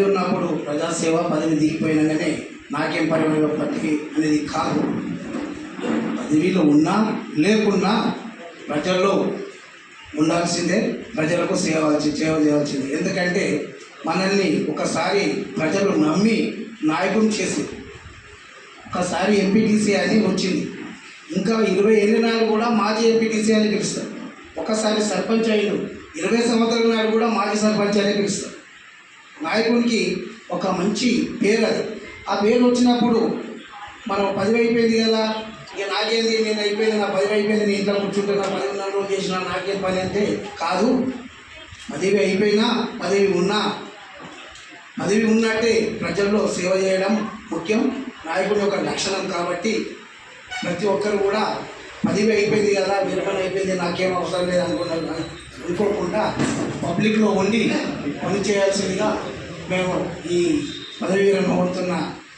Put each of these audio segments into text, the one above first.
పదవి ఉన్నప్పుడు ప్రజాసేవ పదవి దిగిపోయినగానే నాకేం పరిమళ పదవి అనేది కాదు. పదవిలో ఉన్నా లేకున్నా ప్రజల్లో ఉండాల్సిందే ప్రజలకు సేవ సేవ చేయాల్సిందే. ఎందుకంటే మనల్ని ఒకసారి ప్రజలు నమ్మి నాయకుని చేసి ఒకసారి ఎంపీటీసీ అని వచ్చింది. ఇంకా ఇరవై ఏళ్ళ నాడు కూడా మాజీ ఎంపీటీసీ అని పిలుస్తారు. ఒకసారి సర్పంచ్ అయ్యిండు ఇరవై సంవత్సరాల నాడు కూడా మాజీ సర్పంచ్ అని పిలుస్తారు. నాయకునికి ఒక మంచి పేరు అది. ఆ పేరు వచ్చినప్పుడు మనం పదివి అయిపోయింది కదా ఇక నాకేంది నేను అయిపోయింది నా పదివి అయిపోయింది నేను ఇంట్లో కూర్చుంటున్నా పదవి ఉన్న రోజు చేసిన నాకేం పని అంటే కాదు. పదివి అయిపోయినా పదవి ఉన్నా పదవి ఉన్నట్టే ప్రజల్లో సేవ చేయడం ముఖ్యం. నాయకుడి యొక్క లక్షణం కాబట్టి ప్రతి ఒక్కరు కూడా పదివి అయిపోయింది కదా విరమణ అయిపోయింది నాకేం అవసరం లేదు అనుకున్నాను అనుకోకుండా పబ్లిక్లో ఉండి పని చేయాల్సిందిగా మేము ఈ పదవి విరమణ అవుతున్న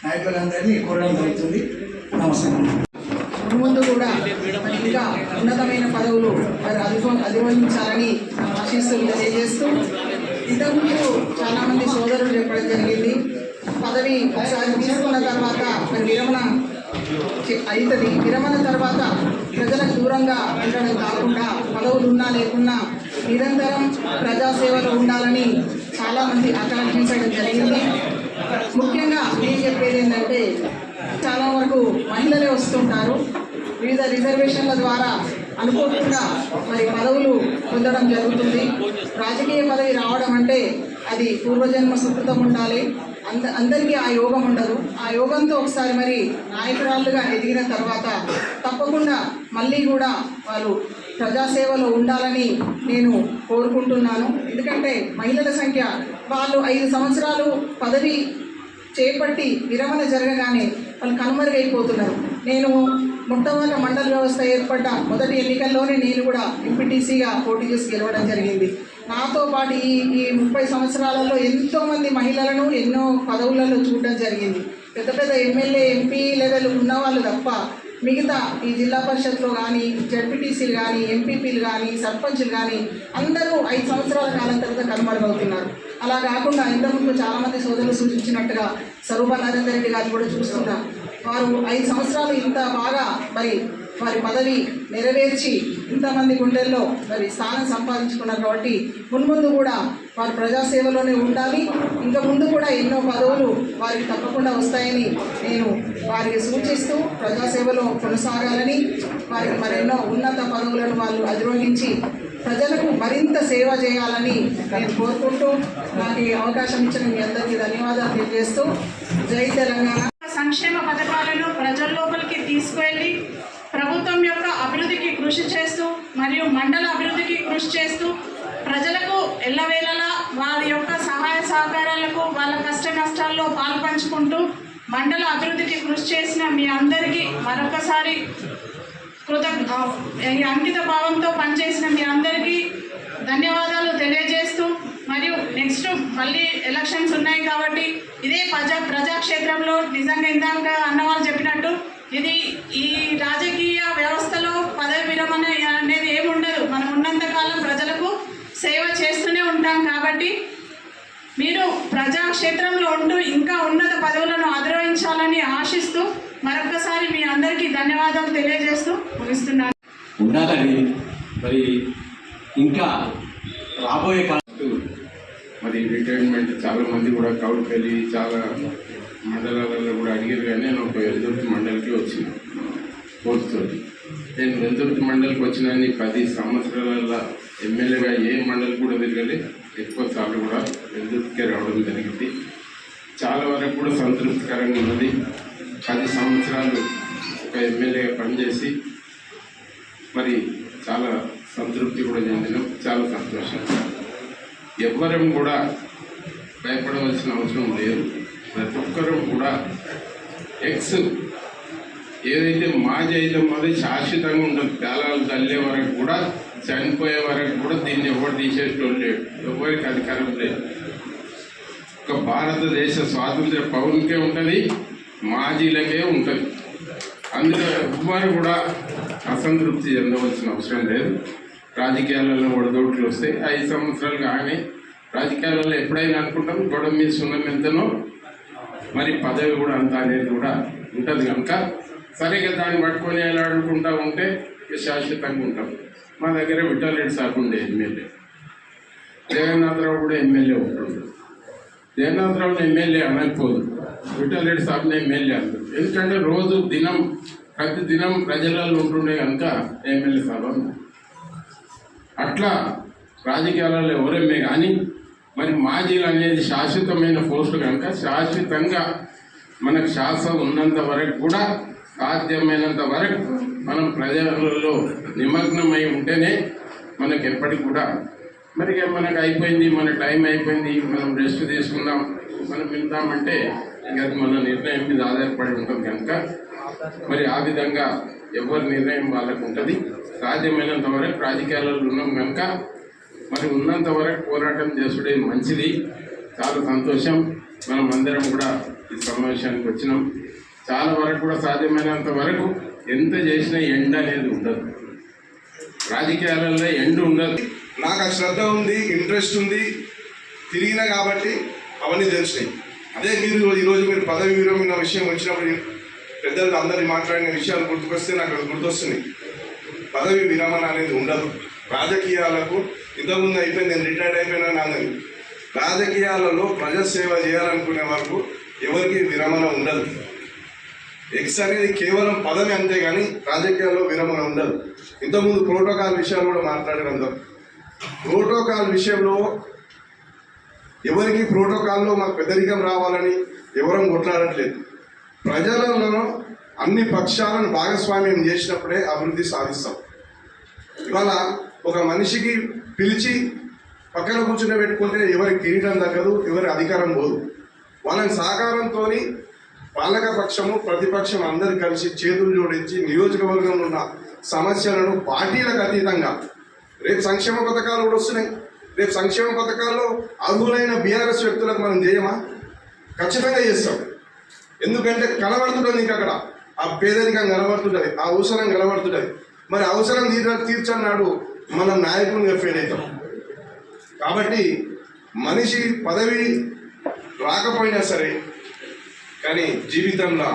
నాయకులందరినీ కోరడం జరుగుతుంది. నమస్కారం. ముందు కూడా ఇంకా ఉన్నతమైన పదవులు వారు అధిగో అధిగమించాలని ఆశిస్తూ తెలియజేస్తూ ఇంతకుముందు చాలామంది సోదరులు చెప్పడం జరిగింది. పదవి ఒకసారి తీసుకున్న తర్వాత మరి విరమణ అవుతుంది విరమణ తర్వాత ప్రజలకు దూరంగా ఉండడం కాకుండా పదవులు ఉన్నా లేకున్నా నిరంతరం ప్రజాసేవలో ఉండాలని చాలామంది ఆకాంక్షించడం జరిగింది ముఖ్యంగా నేను చెప్పేది ఏంటంటే చాలా వరకు మహిళలే వస్తుంటారు. వివిధ రిజర్వేషన్ల ద్వారా అనుకోకుండా మరి పదవులు పొందడం జరుగుతుంది. రాజకీయ పదవి రావడం అంటే అది పూర్వజన్మ సుకృతం ఉండాలి. అంద అందరికీ ఆ యోగం ఉండదు. ఆ యోగంతో ఒకసారి మరి నాయకురాలుగా ఎదిగిన తర్వాత తప్పకుండా మళ్ళీ కూడా వాళ్ళు ప్రజాసేవలో ఉండాలని నేను కోరుకుంటున్నాను. ఎందుకంటే మహిళల సంఖ్య వాళ్ళు ఐదు సంవత్సరాలు పదవి చేపట్టి విరమణ జరగగానే వాళ్ళు కనుమరుగైపోతున్నారు. నేను మొట్టమొదటి మండల వ్యవస్థ ఏర్పడ్డ మొదటి ఎన్నికల్లోనే నేను కూడా ఎంపీటీసీగా పోటీ చేసి గెలవడం జరిగింది. నాతో పాటు ఈ ఈ ముప్పై సంవత్సరాలలో ఎంతోమంది మహిళలను ఎన్నో పదవులలో చూడడం జరిగింది. పెద్ద పెద్ద ఎమ్మెల్యే ఎంపీ లెవెల్ ఉన్నవాళ్ళు తప్ప మిగతా ఈ జిల్లా పరిషత్లో కానీ జడ్పీటీసీలు కానీ ఎంపీపీలు కానీ సర్పంచ్లు కానీ అందరూ ఐదు సంవత్సరాల కాలం తర్వాత కనుమరుగవుతున్నారు. అలా కాకుండా ఇంతకుముందు చాలామంది సోదరులు సూచించినట్టుగా స్వరూప నరేందర్ రెడ్డి గారు కూడా చూస్తున్నారు వారు ఐదు సంవత్సరాలు ఇంత బాగా మరి వారి పదవి నెరవేర్చి ఇంతమంది గుండెల్లో మరి స్థానం సంపాదించుకున్నారు కాబట్టి మున్ముందు కూడా వారు ప్రజాసేవలోనే ఉండాలి. ఇంకా ముందు కూడా ఎన్నో పదవులు వారికి తప్పకుండా వస్తాయని నేను వారికి సూచిస్తూ ప్రజాసేవలో కొనసాగాలని వారికి మరెన్నో ఉన్నత పదవులను వాళ్ళు అధిరోహించి ప్రజలకు మరింత సేవ చేయాలని నేను కోరుకుంటూ నాకు ఈ అవకాశం ఇచ్చిన మీ అందరికీ ధన్యవాదాలు తెలియజేస్తూ జై తెలంగాణ. సంక్షేమ పథకాలను ప్రజల లోపలికి తీసుకువెళ్ళి ప్రభుత్వం యొక్క అభివృద్ధికి కృషి చేస్తూ మరియు మండల అభివృద్ధికి కృషి చేస్తూ ప్రజలకు ఎల్లవేళలా వారి యొక్క సహాయ సహకారాలకు వాళ్ళ కష్ట నష్టాల్లో పాల్పంచుకుంటూ మండల అభివృద్ధికి కృషి చేసిన మీ అందరికీ మరొకసారి కృతజ్ఞ అంకిత భావంతో పనిచేసిన మీ అందరికీ ధన్యవాదాలు తెలియజేస్తూ మరియు నెక్స్ట్ మళ్ళీ ఎలక్షన్స్ ఉన్నాయి కాబట్టి ఇదే ప్రజా ప్రజాక్షేత్రంలో నిజంగా ఇందాక అన్నవాళ్ళు చెప్పినట్టు ఇది ఈ రాజకీయ వ్యవస్థలో పదవి విరమణ అనేది ఏమి ఉండదు. మనం ఉన్నంతకాలం ప్రజలకు సేవ చేస్తూనే ఉంటాం కాబట్టి మీరు ప్రజాక్షేత్రంలో ఉంటూ ఇంకా ఉన్నత పదవులను ఆదరించాలని ఆశిస్తూ మరొకసారి మీ అందరికీ ధన్యవాదాలు తెలియజేస్తూ ముగిస్తున్నాను. ఉండాలని మరి ఇంకా రాబోయే కాలం మరి రిటైర్మెంట్ చాలా మంది కూడా కౌలుకెళ్ళి చాలా మండలాలలో కూడా అడిగారు కానీ నేను ఒక వెల్దుర్తి మండలికి వచ్చిన పోస్టుతోటి నేను వెల్దుర్తి మండలికి వచ్చిన పది సంవత్సరాల ఎమ్మెల్యేగా ఏ మండలి కూడా తిరగలే ఎక్కువ సార్లు కూడా వెల్దుర్తికే రావడం జరిగింది. చాలా వరకు కూడా సంతృప్తికరంగా ఉన్నది. పది సంవత్సరాలు ఒక ఎమ్మెల్యేగా పనిచేసి మరి చాలా సంతృప్తి కూడా చెందినాం. చాలా సంతోషం. ఎవ్వరం కూడా భయపడవలసిన అవసరం లేదు. ప్రతి ఒక్కరూ కూడా ఎక్స్ ఏదైతే మాజీ అయితే అది శాశ్వతంగా ఉంటుంది పేలాలు తల్లే వరకు కూడా చనిపోయే వరకు కూడా దీన్ని ఎవరు తీసేటోళ్ళు లేడు ఎవరికి అధికారం లేదు. ఒక భారతదేశ స్వాతంత్ర పౌరునికే ఉంటుంది మాజీలకే ఉంటుంది. అందులో ఎవ్వరు కూడా అసంతృప్తి చెందవలసిన అవసరం లేదు. రాజకీయాలలో ఒడదొట్లు వస్తాయి. ఐదు సంవత్సరాలు కానీ రాజకీయాలలో ఎప్పుడైనా అనుకుంటాం గొడవ మీద సున్నం ఎంతనో మరి పదవి కూడా అంత అనేది కూడా ఉంటుంది కనుక సరిగ్గా దాన్ని పట్టుకొని ఎలాడుకుంటా ఉంటే శాశ్వతంగా ఉంటాం. మా దగ్గర విఠారెడ్డి సార్ ఉండే ఎమ్మెల్యే. జగన్నాథరావు కూడా ఎమ్మెల్యే ఉంటుండు. జగన్నాథరావుని ఎమ్మెల్యే అనకపోదు. విఠారెడ్డి సార్ని ఎమ్మెల్యే అంటారు. ఎందుకంటే రోజు దినం ప్రతి దినం ప్రజలలో ఉంటుండే కనుక ఎమ్మెల్యే సార్ అట్లా రాజకీయాలలో ఎవరెమ్మే కానీ మరి మాజీలు అనేది శాశ్వతమైన పోస్టు కనుక శాశ్వతంగా మనకు శ్వాస ఉన్నంత వరకు కూడా సాధ్యమైనంత వరకు మనం ప్రజలలో నిమగ్నమై ఉంటేనే మనకి ఎప్పటికి కూడా మరి ఇక మనకు అయిపోయింది మన టైం అయిపోయింది మనం రెస్ట్ తీసుకుందాం మనం వెళ్తామంటే అది మన నిర్ణయం మీద ఆధారపడి ఉంటుంది కనుక మరి ఆ విధంగా ఎవరి నిర్ణయం వాళ్ళకు ఉంటుంది. సాధ్యమైనంత వరకు రాజకీయాలలో ఉన్నాం కనుక మరి ఉన్నంత వరకు పోరాటం చేసుడే మంచిది. చాలా సంతోషం. మనం అందరం కూడా ఈ సమావేశానికి వచ్చినాం. చాలా వరకు కూడా సాధ్యమైనంత వరకు ఎంత చేసినా ఎండ అనేది ఉండదు. రాజకీయాలలో ఎండ ఉండదు. నాకు ఆ శ్రద్ధ ఉంది ఇంట్రెస్ట్ ఉంది. తిరిగినా కాబట్టి అవన్నీ తెలిసినాయి అదే మీరు ఈరోజు మీరు పదవి విరమిన విషయం వచ్చినప్పుడు పెద్దలు అందరినీ మాట్లాడిన విషయాలు గుర్తుకొస్తే నాకు గుర్తొస్తున్నాయి. పదవి విరమణ అనేది ఉండదు. రాజకీయాలకు ఇంతకుముందు అయిపోయింది నేను రిటైర్డ్ అయిపోయినా నాదని రాజకీయాలలో ప్రజాసేవ చేయాలనుకునే వరకు ఎవరికి విరమణ ఉండదు. ఎక్స్ అనేది కేవలం పదవి అంతే కానీ రాజకీయాల్లో విరమణ ఉండదు. ఇంతకుముందు ప్రోటోకాల్ విషయాలు కూడా మాట్లాడారు ప్రోటోకాల్ విషయంలో ఎవరికి ప్రోటోకాల్లో మాకు పెద్దరికం రావాలని ఎవరం కొట్లాడట్లేదు. ప్రజలలో అన్ని పక్షాలను భాగస్వామ్యం చేసినప్పుడే అభివృద్ధి సాధిస్తాం. ఇవాళ ఒక మనిషికి పిలిచి పక్కన కూర్చుని పెట్టుకుంటే ఎవరికి కిరీటం తగ్గదు ఎవరి అధికారం పోదు. వాళ్ళని సహకారంతో పాలక పక్షము ప్రతిపక్షం అందరు కలిసి చేతులు జోడించి నియోజకవర్గంలో ఉన్న సమస్యలను పార్టీలకు అతీతంగా రేపు సంక్షేమ పథకాలు కూడా వస్తున్నాయి. రేపు సంక్షేమ పథకాల్లో అర్హులైన బీఆర్ఎస్ వ్యక్తులకు మనం చేయమా ఖచ్చితంగా చేస్తాం. ఎందుకంటే కనబడుతుంటుంది ఇంకా అక్కడ. ఆ పేదరికం కనబడుతుంటుంది ఆ అవసరం కనబడుతుంటుంది. మరి అవసరం తీర్చన్నాడు మనం నాయకులుగా ఫెయిల్ అవుతాం. కాబట్టి మనిషి పదవి రాకపోయినా సరే కానీ జీవితంలో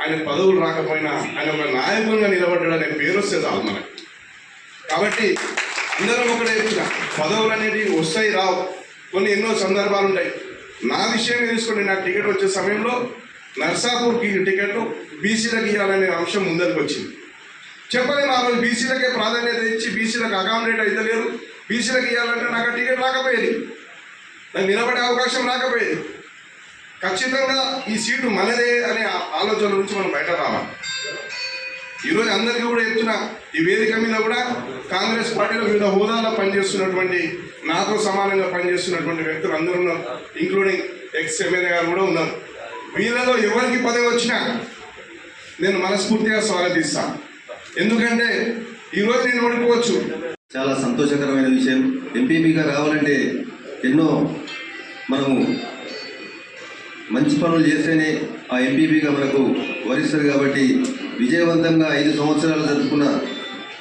ఆయన పదవులు రాకపోయినా ఆయన ఒక నాయకునిగా అనే పేరు వస్తే చాలు మనకి కాబట్టి అందరం ఒకటే చెప్తున్నా పదవులు అనేవి వస్తాయి రావు. కొన్ని ఎన్నో సందర్భాలు ఉంటాయి. నా విషయం తీసుకొని నా టికెట్ వచ్చే సమయంలో నర్సాపూర్కి టికెట్ బీసీలకు ఇవ్వాలనే అంశం ముందరికి వచ్చింది చెప్పలేము ఆ రోజు బీసీలకే ప్రాధాన్యత ఇచ్చి బీసీలకు అకామిడేట్ అయితే లేరు బీసీలకు ఇవ్వాలంటే నాకు టికెట్ రాకపోయేది. నాకు నిలబడే అవకాశం రాకపోయేది. ఖచ్చితంగా ఈ సీటు మనదే అనే ఆలోచన నుంచి మనం బయట రావాలి. ఈరోజు అందరికీ కూడా చెప్తున్నా ఈ వేదిక మీద కూడా కాంగ్రెస్ పార్టీలో వివిధ హోదాలో పనిచేస్తున్నటువంటి నాతో సమానంగా పనిచేస్తున్నటువంటి వ్యక్తులు అందరూ ఉన్నారు. ఇంక్లూడింగ్ ఎక్స్ ఎమ్మెల్యే గారు కూడా ఉన్నారు. వీళ్ళలో ఎవరికి పదవి వచ్చినా నేను మనస్ఫూర్తిగా స్వాగతిస్తాను ఎందుకంటే ఈరోజు నేను ఓడిపోవచ్చు. చాలా సంతోషకరమైన విషయం. ఎంపీపీగా రావాలంటే ఎన్నో మనము మంచి పనులు చేస్తేనే ఆ ఎంపీపీగా మనకు వరిస్తారు కాబట్టి విజయవంతంగా ఐదు సంవత్సరాలు జరుపుకున్న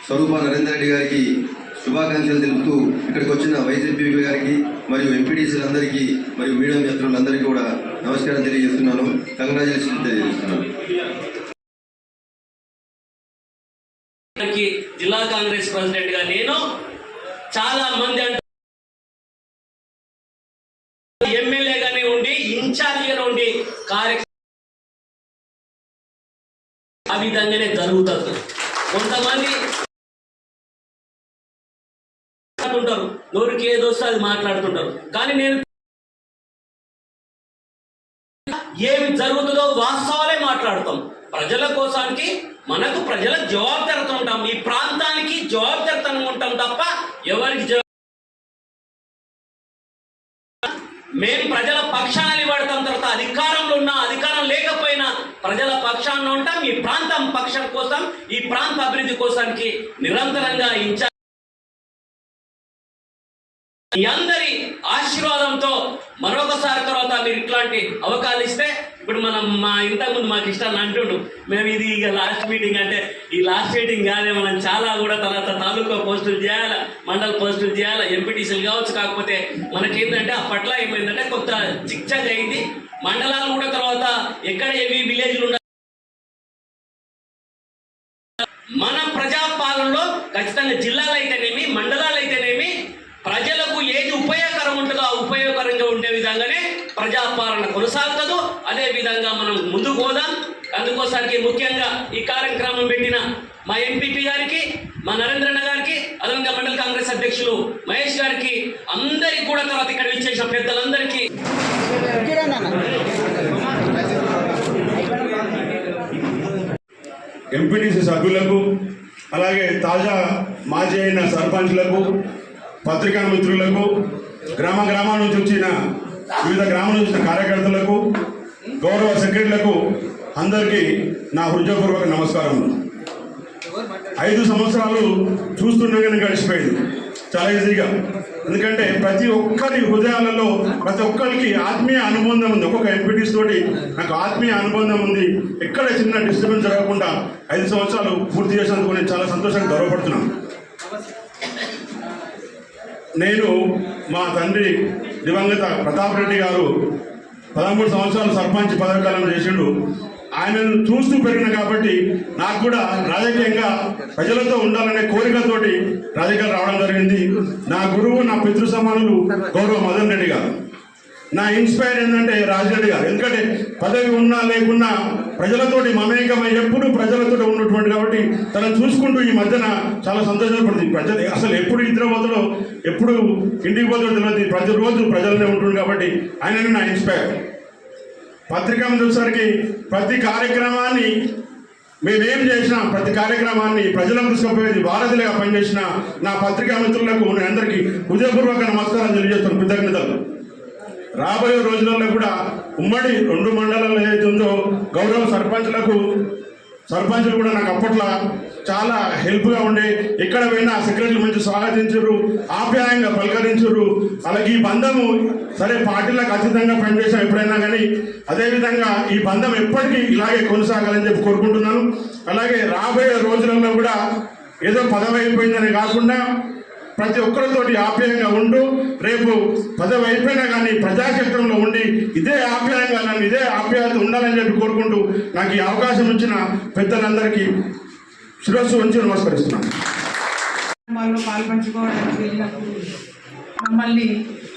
స్వరూప నరేందర్ రెడ్డి గారికి శుభాకాంక్షలు తెలుపుతూ ఇక్కడికి వచ్చిన వైస్ గారికి మరియు ఎంపీటీసీలందరికీ మరియు మీడియా మిత్రులందరికీ కూడా నమస్కారం తెలియజేస్తున్నాను. కంగ్రాచులేషన్ తెలియజేస్తున్నాను. జిల్లా కాంగ్రెస్ ప్రెసిడెంట్గా నేను చాలా మంది అంటారు ఎమ్మెల్యేగానే ఉండి ఇన్ఛార్జిగా ఉండి కార్యక్రమం ఆ విధంగానే జరుగుతుంది కొంతమంది మాట్లాడుతుంటారు నోరుకి ఏదో వస్తే అది మాట్లాడుతుంటారు. కానీ నేను ఏమి జరుగుతుందో వాస్తవాలే మాట్లాడతాం. ప్రజల కోసానికి మనకు ప్రజల జవాబుదారితో ఉంటాం. ఈ ప్రాంతానికి జవాబుదారితనం ఉంటాం తప్ప ఎవరికి జవా- మేము ప్రజల పక్షాన నిలబడతాం. తర్వాత అధికారంలో ఉన్న అధికారం లేకపోయినా ప్రజల పక్షాన ఉంటాం. ఈ ప్రాంతం పక్షం కోసం ఈ ప్రాంత అభివృద్ధి కోసానికి నిరంతరంగా ఇన్ఛార్జ్ మీ అందరి ఆశీర్వాదంతో మరొకసారి తర్వాత మీరు ఇట్లాంటి అవకాశాలు ఇస్తే ఇప్పుడు మనం మా ఇంతకుముందు మాకు ఇష్టాన్ని అంటుండు మేము ఇది ఇక లాస్ట్ మీటింగ్ అంటే ఈ లాస్ట్ మీటింగ్ కాదే మనం చాలా కూడా తర్వాత తాలూకా పోస్టులు చేయాలి మండల పోస్టులు చేయాలి ఎంపీటీసీలు కావచ్చు కాకపోతే మనకేంటంటే అప్పట్లో ఏమైందంటే కొత్త చిక్చక్ అయింది. మండలాలు కూడా తర్వాత ఎక్కడ ఏవి విలేజ్లు ఉన్నాయి మన ప్రజాపాలనలో ఖచ్చితంగా జిల్లాలు అయితేనేమి మండలాలు అయితేనేమి ప్రజలకు ఏది ఉపయోగకరం ఉంటుందో ఆ ఉపయోగకరంగా ఉండే విధంగానే ప్రజాపాలన కొనసాగుతుందో అదే విధంగా మనం ముందుకు పోదాం. అందుకోసానికి ముఖ్యంగా ఈ కార్యక్రమం పెట్టిన మా ఎంపీపీ గారికి మా నరేంద్రన్న గారికి అదనంగా మండల కాంగ్రెస్ అధ్యక్షులు మహేష్ గారికి అందరికి కూడా తర్వాత ఇక్కడ విచ్చేసిన పెద్దలందరికీ ఎంపీటీసీ సభ్యులకు అలాగే తాజా మాజీ అయిన సర్పంచ్లకు పత్రికా మిత్రులకు గ్రామ గ్రామాల నుంచి వచ్చిన వివిధ గ్రామాల నుంచి వచ్చిన కార్యకర్తలకు గౌరవ సెక్రటరీలకు అందరికీ నా హృదయపూర్వక నమస్కారం. ఐదు సంవత్సరాలు చూస్తుండగానే గడిచిపోయింది. చాలా ఈజీగా. ఎందుకంటే ప్రతి ఒక్కరి హృదయాలలో ప్రతి ఒక్కరికి ఆత్మీయ అనుబంధం ఉంది. ఒక్కొక్క ఎంపీటీస్ తోటి నాకు ఆత్మీయ అనుబంధం ఉంది. ఎక్కడ చిన్న డిస్టర్బెన్స్ జరగకుండా ఐదు సంవత్సరాలు పూర్తి చేసినందుకు నేను చాలా సంతోషంగా గౌరవపడుతున్నాను. నేను మా తండ్రి దివంగత ప్రతాప్ రెడ్డి గారు పదమూడు సంవత్సరాలు సర్పంచ్ పదవికాలం చేసిండు. ఆయనను చూస్తూ పెరిగిన కాబట్టి నాకు కూడా రాజకీయంగా ప్రజలతో ఉండాలనే కోరికతోటి రాజకీయాలు రావడం జరిగింది. నా గురువు నా పితృ సమానులు గౌరవ మదన్ రెడ్డి గారు. నా ఇన్స్పైర్ ఏంటంటే రాజరెడ్డి గారు. ఎందుకంటే పదవి ఉన్నా లేకున్నా ప్రజలతోటి మమేకమై ఎప్పుడు ప్రజలతో ఉన్నటువంటి కాబట్టి తనను చూసుకుంటూ ఈ మధ్యన చాలా సంతోషపడుతుంది ప్రజలు అసలు ఎప్పుడు ఇద్దరు ఎప్పుడు ఇంటికి పోతాడో తెలియదు. ప్రతిరోజు ప్రజలనే ఉంటుంది కాబట్టి ఆయననే నా ఇన్స్పైర్. పత్రిక చూసరికి ప్రతి కార్యక్రమాన్ని మేమేం చేసినా ప్రతి కార్యక్రమాన్ని ప్రజలకు తీసుకుపోయేది వారధిగా పనిచేసిన నా పత్రికా మిత్రులకు నేను అందరికీ హృదయపూర్వక నమస్కారం తెలియజేస్తాను కృతజ్ఞతలు. రాబోయే రోజులలో కూడా ఉమ్మడి రెండు మండలాలు ఏదైతే ఉందో గౌరవ సర్పంచ్లకు సర్పంచులు కూడా నాకు అప్పట్లో చాలా హెల్ప్గా ఉండే ఎక్కడ పోయినా సెక్రటరీలు మంచి స్వాగతించరు ఆప్యాయంగా పలకరించరు అలాగే ఈ బంధము సరే పార్టీలకు అతీతంగా పనిచేసాం ఎప్పుడైనా కానీ అదేవిధంగా ఈ బంధం ఎప్పటికీ ఇలాగే కొనసాగాలని చెప్పి కోరుకుంటున్నాను. అలాగే రాబోయే రోజులలో కూడా ఏదో పదవి అయిపోయిందని కాకుండా ప్రతి ఒక్కరితోటి ఆప్యాయంగా ఉండు. రేపు పదవి అయిపోయినా కానీ ప్రజాక్షేత్రంలో ఉండి ఇదే ఆప్యాయంగా నన్ను ఇదే ఆప్యాయత ఉండాలని చెప్పి కోరుకుంటూ నాకు ఈ అవకాశం ఇచ్చిన పెద్దలందరికీ శిరస్సు ఉంచి నమస్కరిస్తున్నాను. పాల్పంచుకోవడానికి వెళ్ళినప్పుడు మమ్మల్ని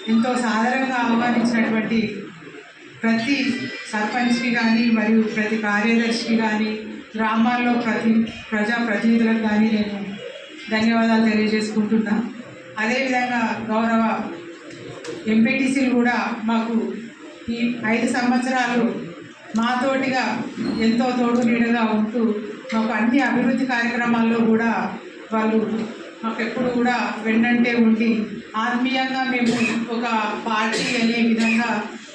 ఎంతో సాధారణంగా ఆహ్వానించినటువంటి ప్రతి సర్పంచ్కి కానీ మరియు ప్రతి కార్యదర్శికి కానీ గ్రామాల్లో ప్రతి ప్రజా ప్రతినిధులకు కానీ నేను ధన్యవాదాలు తెలియజేసుకుంటున్నా. అదేవిధంగా గౌరవ ఎంపీటీసీలు కూడా మాకు ఈ ఐదు సంవత్సరాలు మాతోటిగా ఎంతో తోడు నీడగా ఉంటూ మాకు అన్ని అభివృద్ధి కార్యక్రమాల్లో కూడా వాళ్ళు మాకు ఎప్పుడు కూడా వెన్నంటే ఉండి ఆత్మీయంగా మేము ఒక పార్టీ అనే విధంగా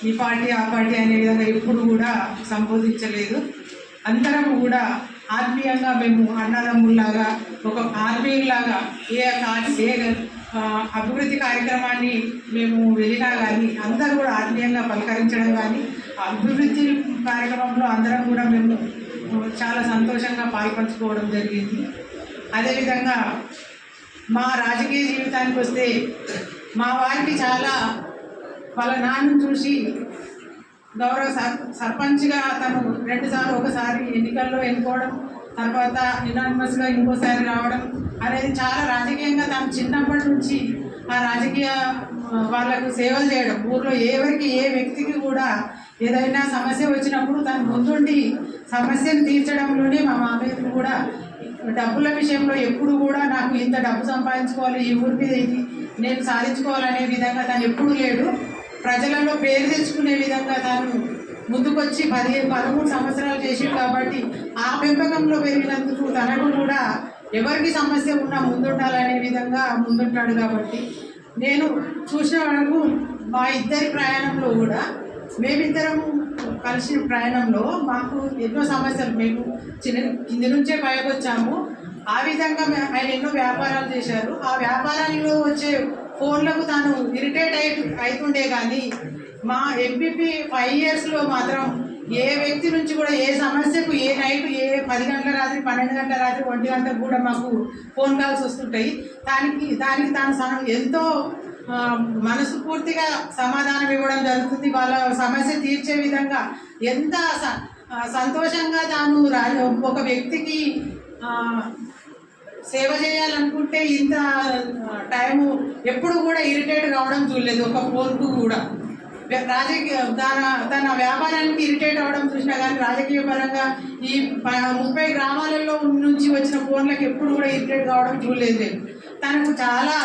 ఈ పార్టీ ఆ పార్టీ అనే విధంగా ఎప్పుడు కూడా సంబోధించలేదు. అందరం కూడా ఆత్మీయంగా మేము అన్నదమ్ముల్లాగా ఒక ఆత్మీయులాగా ఏ ఏ అభివృద్ధి కార్యక్రమాన్ని మేము వెళ్ళినా కానీ అందరూ కూడా ఆత్మీయంగా పలకరించడం కానీ అభివృద్ధి కార్యక్రమంలో అందరం కూడా మేము చాలా సంతోషంగా పాల్పంచుకోవడం జరిగింది. అదేవిధంగా మా రాజకీయ జీవితానికి వస్తే మా వారికి చాలా వాళ్ళ నాన్నను చూసి గౌరవ సర్ సర్పంచ్గా తను రెండుసార్లు ఒకసారి ఎన్నికల్లో ఎన్నుకోవడం తర్వాత యునానిమస్గా ఇంకోసారి రావడం అనేది చాలా రాజకీయంగా తను చిన్నప్పటి నుంచి ఆ రాజకీయ వాళ్ళకు సేవలు చేయడం ఊర్లో ఎవరికి ఏ వ్యక్తికి కూడా ఏదైనా సమస్య వచ్చినప్పుడు తను ముందుండి సమస్యను తీర్చడంలోనే మా మామయ్యకు కూడా డబ్బుల విషయంలో ఎప్పుడు కూడా నాకు ఇంత డబ్బు సంపాదించుకోవాలి ఈ ఊరి మీద ఇది నేను సాధించుకోవాలనే విధంగా తను ఎప్పుడు లేడు. ప్రజలలో పేరు తెచ్చుకునే విధంగా తాను ముందుకొచ్చి పదిహేను పదమూడు సంవత్సరాలు చేసిండు కాబట్టి ఆ పెంపకంలో పెరిగినందుకు తనకు కూడా ఎవరికి సమస్య ఉన్నా ముందుండాలనే విధంగా ముందుంటాడు కాబట్టి నేను చూసిన వరకు మా ఇద్దరి ప్రయాణంలో కూడా మేమిద్దరం కలిసిన ప్రయాణంలో మాకు ఎన్నో సమస్యలు మేము చిన్న కింది నుంచే పైకి వచ్చాము. ఆ విధంగా ఆయన ఎన్నో వ్యాపారాలు చేశారు. ఆ వ్యాపారాల్లో వచ్చే ఫోన్లకు తాను ఇరిటేట్ అయి అవుతుండే కానీ మా ఎంపీపీ ఫైవ్ ఇయర్స్లో మాత్రం ఏ వ్యక్తి నుంచి కూడా ఏ సమస్యకు ఏ నైట్ ఏ పది గంటల రాత్రి పన్నెండు గంటల రాత్రి ఒంటి గంటకు కూడా మాకు ఫోన్ కాల్స్ వస్తుంటాయి. దానికి దానికి తాను సమ- ఎంతో ఆ, మనస్ఫూర్తిగా సమాధానం ఇవ్వడం జరుగుతుంది. వాళ్ళ సమస్య తీర్చే విధంగా ఎంత స- సంతోషంగా తాను రా ఒక వ్యక్తికి సేవ చేయాలనుకుంటే ఇంత టైము ఎప్పుడు కూడా ఇరిటేట్ కావడం చూడలేదు. ఒక ఫోన్కు కూడా. రాజకీయ తన తన వ్యాపారానికి ఇరిటేట్ అవ్వడం చూసినా కానీ రాజకీయ పరంగా ఈ ముప్పై గ్రామాలలో నుంచి వచ్చిన ఫోన్లకు ఎప్పుడు కూడా ఇరిటేట్ కావడం చూడలేదు. తనకు చాలా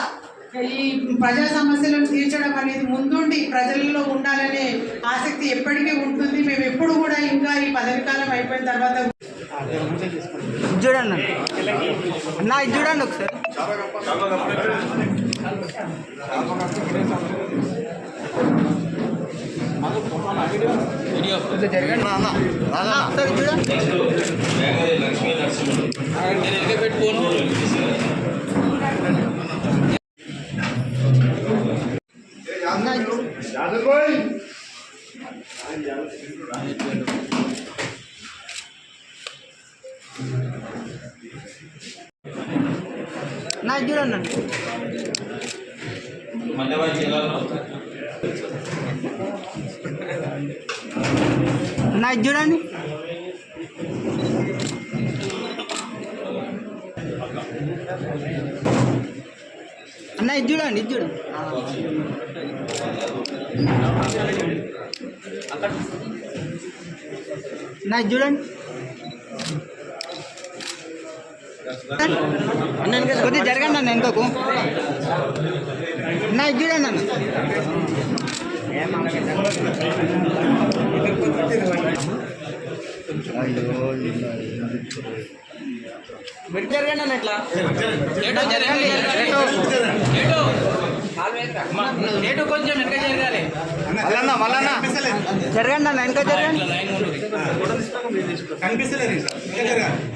ఈ ప్రజా సమస్యలను తీర్చడం అనేది ముందుండి ప్రజల్లో ఉండాలనే ఆసక్తి ఎప్పటికీ ఉంటుంది. మేము ఎప్పుడు కూడా ఇంకా ఈ పదవి కాలం అయిపోయిన తర్వాత చూడండి నా ఇది చూడండి ఒకసారి ఒకసారి చూడండి ఉన్నాను. ఇది చూడండి. నా చూడండి అన్న ఇది చూడండి ఇది చూడండి. నా చూడండి. కొద్దిగా జరగండి అన్న వెనుకకు నా చూడండి అన్న. మీరు జరగండి అన్న ఇట్లా. జరగండి. ఏటు. కొంచెం వెనక జరగాలి. మల్లన్న మల్లన్న. జరగండి అన్న వెనక జరగండి. జరగండి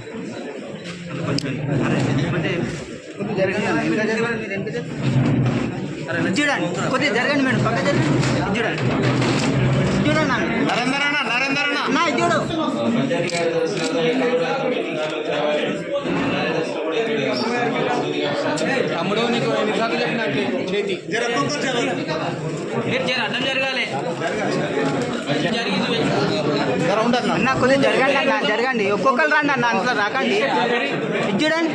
చూడండి కొద్దిగా జరగండి మేడం పక్క జరగండి చూడండి చూడండి అన్న నరేందర్ అన్న నరేందర్ అన్న నా ఇది చూడు తమ్ముడు నీకు ఎన్నిసార్లు చెప్పినట్టు చేతి. అడ్డం జరగాలి. అన్న కొద్దిగా జరగండి అన్న జరగండి. ఒక్కొక్కరు రండి అన్న అంతలో రాకండి. ఇది చూడండి.